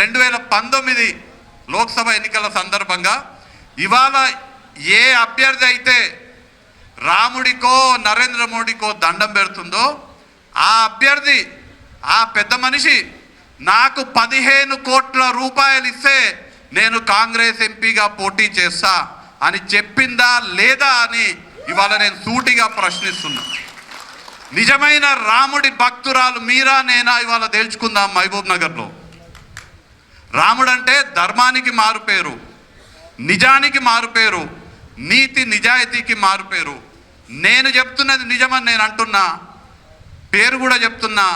రెండు వేల పంతొమ్మిది లోక్సభ ఎన్నికల సందర్భంగా ఇవాళ ఏ అభ్యర్థి అయితే రాముడికో నరేంద్ర మోడీకో దండం పెడుతుందో ఆ అభ్యర్థి ఆ పెద్ద మనిషి నాకు పదిహేను కోట్ల రూపాయలు ఇస్తే నేను కాంగ్రెస్ ఎంపీగా పోటీ చేస్తా అని చెప్పిందా లేదా అని ఇవాళ నేను సూటిగా ప్రశ్నిస్తున్నా. నిజమైన రాముడి భక్తురాలు మీరా నేనా ఇవాళ తేల్చుకుందాం మహబూబ్ నగర్లో. రాముడంటే ధర్మానికి మారుపేరు నిజానికి మారుపేరు నీతి నిజాయితీకి మారుపేరు నేను చెప్తున్నది నిజమని నేను అంటున్నా పేరు కూడా చెప్తున్నా.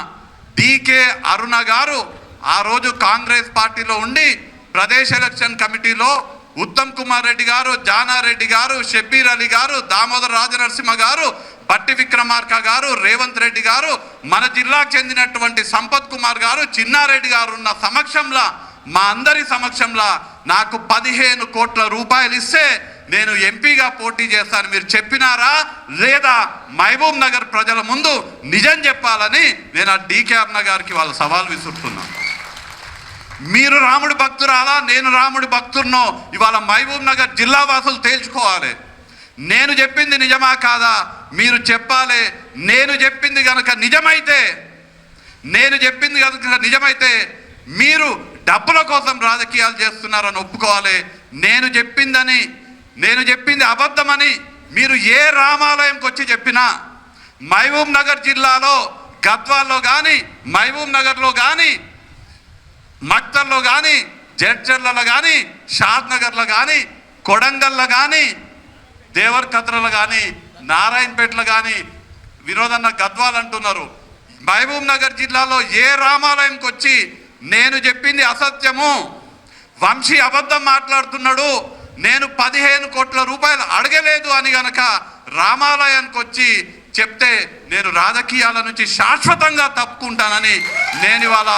డీకే అరుణ గారు ఆ రోజు కాంగ్రెస్ పార్టీలో ఉండి ప్రదేశ్ ఎలక్షన్ కమిటీలో ఉత్తమ్ కుమార్ రెడ్డి గారు జానారెడ్డి గారు షబ్బీర్ అలీ గారు దామోదర్ రాజనరసింహ గారు బట్టి విక్రమార్క గారు రేవంత్ రెడ్డి గారు మన జిల్లాకు చెందినటువంటి సంపత్ కుమార్ గారు చిన్నారెడ్డి గారు ఉన్న సమక్షంలో మా అందరి సమక్షంలో నాకు పదిహేను కోట్ల రూపాయలు ఇస్తే నేను ఎంపీగా పోటీ చేస్తాను. మీరు చెప్పినారా? లేదా మహబూబ్ నగర్ ప్రజల ముందు నిజం చెప్పాలని నేను ఆ డీకే అన్న గారికి వాళ్ళ సవాల్ విసురుతున్నాను మీరు రాముడి భక్తురాలా? నేను రాముడి భక్తున్నో? ఇవాళ మహబూబ్ నగర్ జిల్లా వాసులు తేల్చుకోవాలి. నేను చెప్పింది నిజమా కాదా? మీరు చెప్పాలి. నేను చెప్పింది కనుక నిజమైతే నేను చెప్పింది కనుక నిజమైతే మీరు డబ్బుల కోసం రాజకీయాలు చేస్తున్నారని ఒప్పుకోవాలి. నేను చెప్పిందని నేను చెప్పింది అబద్ధమని మీరు ఏ రామాలయంకి వచ్చి చెప్పినా మహబూబ్ నగర్ జిల్లాలో గద్వాల్లో కానీ మహబూబ్ నగర్లో కానీ మక్తల్లో కానీ జడ్చర్లలో కానీ షాద్ నగర్లో కానీ కొడంగల్లో కానీ దేవర్ కానీ నారాయణపేటలో కానీ వినోదన్న గద్వాల్ అంటున్నారు. మహబూబ్ నగర్ జిల్లాలో ఏ రామాలయంకి వచ్చి నేను చెప్పింది అసత్యము. వంశీ అబద్ధం మాట్లాడుతున్నాడు. నేను పదిహేను కోట్ల రూపాయలు అడగలేదు అని గనక రామాలయానికి వచ్చి చెప్తే నేను రాజకీయాల నుంచి శాశ్వతంగా తప్పుకుంటానని నేను ఇవాళ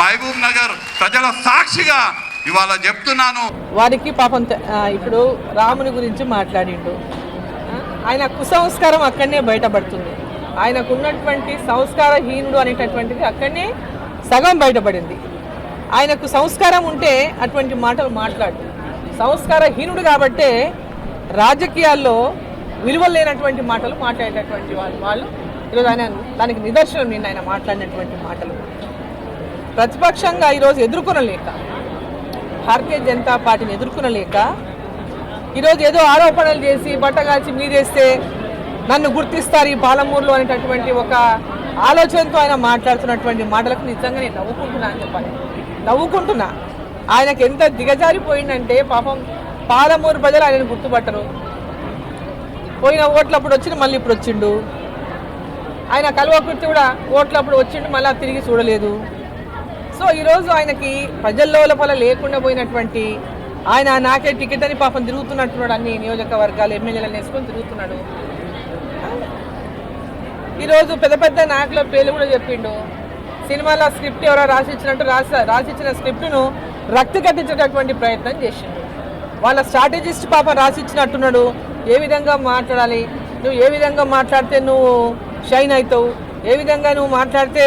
మహబూబ్ నగర్ ప్రజల సాక్షిగా ఇవాళ చెప్తున్నాను. వారికి పాపం ఇప్పుడు రాముని గురించి మాట్లాడిండు. ఆయన కుసంస్కారం అక్కడనే బయటపడుతుంది. ఆయనకున్నటువంటి సంస్కారహీనుడు అనేటటువంటిది అక్కడనే సగం బయటపడింది. ఆయనకు సంస్కారం ఉంటే అటువంటి మాటలు మాట్లాడు. సంస్కారహీనుడు కాబట్టే రాజకీయాల్లో విలువలు లేనటువంటి మాటలు మాట్లాడేటటువంటి వాళ్ళు వాళ్ళు. ఈరోజు ఆయన దానికి నిదర్శనం నిన్న ఆయన మాట్లాడినటువంటి మాటలు. ప్రతిపక్షంగా ఈరోజు ఎదుర్కొనలేక భారతీయ జనతా పార్టీని ఎదుర్కొనలేక ఈరోజు ఏదో ఆరోపణలు చేసి బట్టగాల్చి మీదేస్తే నన్ను గుర్తిస్తారు ఈ పాలమూరులో అనేటటువంటి ఒక ఆలోచనతో ఆయన మాట్లాడుతున్నటువంటి మాటలకు నిజంగా నేను నవ్వుకుంటున్నాను అని చెప్పాలి. నవ్వుకుంటున్నా. ఆయనకి ఎంత దిగజారిపోయిందంటే పాపం పాలమూరు ప్రజలు ఆయనను గుర్తుపట్టరు. పోయిన ఓట్లప్పుడు వచ్చిండు మళ్ళీ ఇప్పుడు వచ్చిండు. ఆయన కల్వకుర్తి కూడా ఓట్లప్పుడు వచ్చిండు మళ్ళీ తిరిగి చూడలేదు. సో ఈరోజు ఆయనకి ప్రజల్లో లోపల లేకుండా పోయినటువంటి ఆయన నాకే టికెట్ అని పాపం తిరుగుతున్నట్టున్నాడు అన్ని నియోజకవర్గాలు ఎమ్మెల్యేలను వేసుకొని తిరుగుతున్నాడు. ఈరోజు పెద్ద పెద్ద నాయకుల పేర్లు కూడా చెప్పిండు. సినిమాలో స్క్రిప్ట్ ఎవరో రాసిచ్చినట్టు రాసి రాసిచ్చిన స్క్రిప్ట్ను రక్తి కట్టించేటటువంటి ప్రయత్నం చేసిండు. వాళ్ళ స్ట్రాటజిస్ట్ పాప రాసిచ్చినట్టున్నాడు. ఏ విధంగా మాట్లాడాలి? నువ్వు ఏ విధంగా మాట్లాడితే నువ్వు షైన్ అవుతావు ఏ విధంగా నువ్వు మాట్లాడితే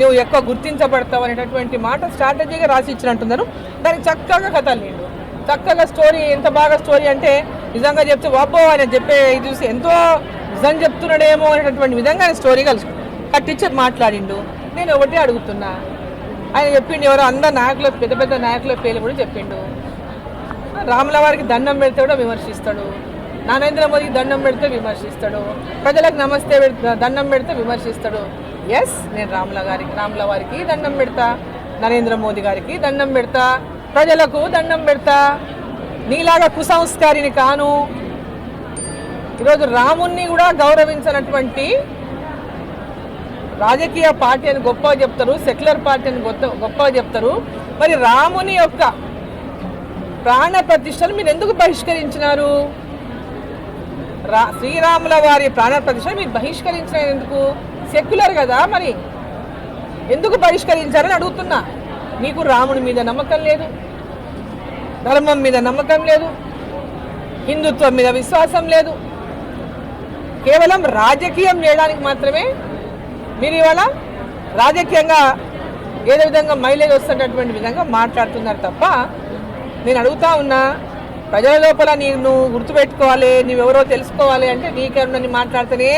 నువ్వు ఎక్కువ గుర్తించబడతావు అనేటటువంటి మాట స్ట్రాటజీగా రాసిచ్చినట్టున్నారు. దానికి చక్కగా కథలు నీళ్ళు చక్కగా స్టోరీ ఎంత బాగా స్టోరీ అంటే నిజంగా చెప్తే వాబ్బో! ఆయన చెప్పే ఇది చూసి ఎంతో నిజం చెప్తున్నాడేమో అనేటటువంటి విధంగా ఆయన స్టోరీ ఆ కట్టించి మాట్లాడిండు. నేను ఒకటే అడుగుతున్నా. ఆయన చెప్పిండు ఎవరో అందరు నాయకుల పెద్ద పెద్ద నాయకుల పేర్లు కూడా చెప్పిండు. రాముల వారికి దండం పెడితే కూడా విమర్శిస్తాడు. నరేంద్ర మోదీకి దండం పెడితే విమర్శిస్తాడు. ప్రజలకు నమస్తే దండం పెడితే విమర్శిస్తాడు. ఎస్ నేను రాముల గారికి రాముల వారికి దండం పెడతా. నరేంద్ర మోదీ గారికి దండం పెడతా. ప్రజలకు దండం పెడతా. నీలాగా కుసంస్కారిని కాను. ఈరోజు రాముణ్ణి కూడా గౌరవించినటువంటి రాజకీయ పార్టీ అని గొప్పగా చెప్తారు సెక్యులర్ పార్టీ అని గొప్ప గొప్పగా చెప్తారు. మరి రాముని యొక్క ప్రాణ ప్రతిష్టను మీరు ఎందుకు బహిష్కరించినారు? రా శ్రీరాముల వారి ప్రాణ ప్రతిష్టను మీరు బహిష్కరించిన ఎందుకు? సెక్యులర్ కదా మరి. ఎందుకు బహిష్కరించారని అడుగుతున్నా. మీకు రాముని మీద నమ్మకం లేదు. ధర్మం మీద నమ్మకం లేదు. హిందుత్వం మీద విశ్వాసం లేదు. కేవలం రాజకీయం చేయడానికి మాత్రమే మీరు ఇవాళ రాజకీయంగా ఏదో విధంగా మైలేజ్ వస్తున్నటువంటి విధంగా మాట్లాడుతున్నారు తప్ప నేను అడుగుతా ఉన్నా ప్రజల లోపల నీ నువ్వు గుర్తుపెట్టుకోవాలి నువ్వెవరో తెలుసుకోవాలి అంటే నీకేమన్నా మాట్లాడితేనే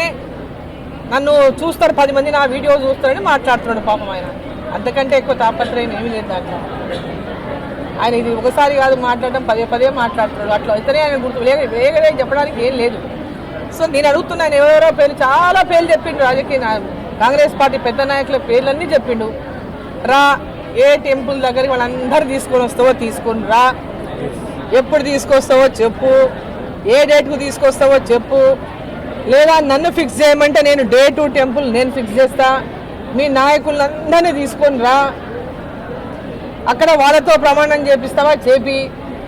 నన్ను చూస్తారు పది మంది నా వీడియో చూస్తారని మాట్లాడుతున్నాడు పాపం ఆయన. అంతకంటే ఎక్కువ తాపత్రయం ఏమీ లేదు దాంట్లో ఆయన ఇది ఒకసారి కాదు మాట్లాడడం పదే పదే మాట్లాడుతున్నాడు. అట్లా అయితేనే ఆయన గుర్తు వేరే చెప్పడానికి ఏం లేదు. సో నేను అడుగుతున్నాను ఎవరెవరో పేర్లు చాలా పేర్లు చెప్పిండు రాజకీయ నా- కాంగ్రెస్ పార్టీ పెద్ద నాయకుల పేర్లన్నీ చెప్పిండు. రా ఏ టెంపుల్ దగ్గరికి వాళ్ళందరూ తీసుకొని వస్తావో తీసుకొని రా. ఎప్పుడు తీసుకొస్తావో చెప్పు. ఏ డేట్కు తీసుకొస్తావో చెప్పు. లేదా నన్ను ఫిక్స్ చేయమంటే నేను డే టు టెంపుల్ నేను ఫిక్స్ చేస్తా. మీ నాయకులందరినీ తీసుకొని రా. అక్కడ వాళ్ళతో ప్రమాణం చేపిస్తావా? చేపి.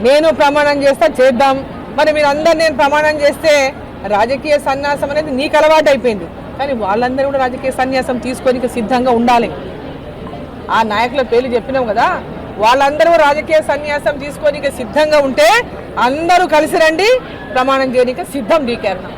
నేను ప్రమాణం చేస్తా చేద్దాం. మరి మీరు అందరు నేను ప్రమాణం చేస్తే రాజకీయ సన్యాసం అనేది నీకు అలవాటు అయిపోయింది కానీ వాళ్ళందరూ కూడా రాజకీయ సన్యాసం తీసుకొని సిద్ధంగా ఉండాలి. ఆ నాయకుల పేర్లు చెప్పినాం కదా వాళ్ళందరూ రాజకీయ సన్యాసం తీసుకొని సిద్ధంగా ఉంటే అందరూ కలిసి రండి ప్రమాణం చేయడానికి సిద్ధం డీకేరణం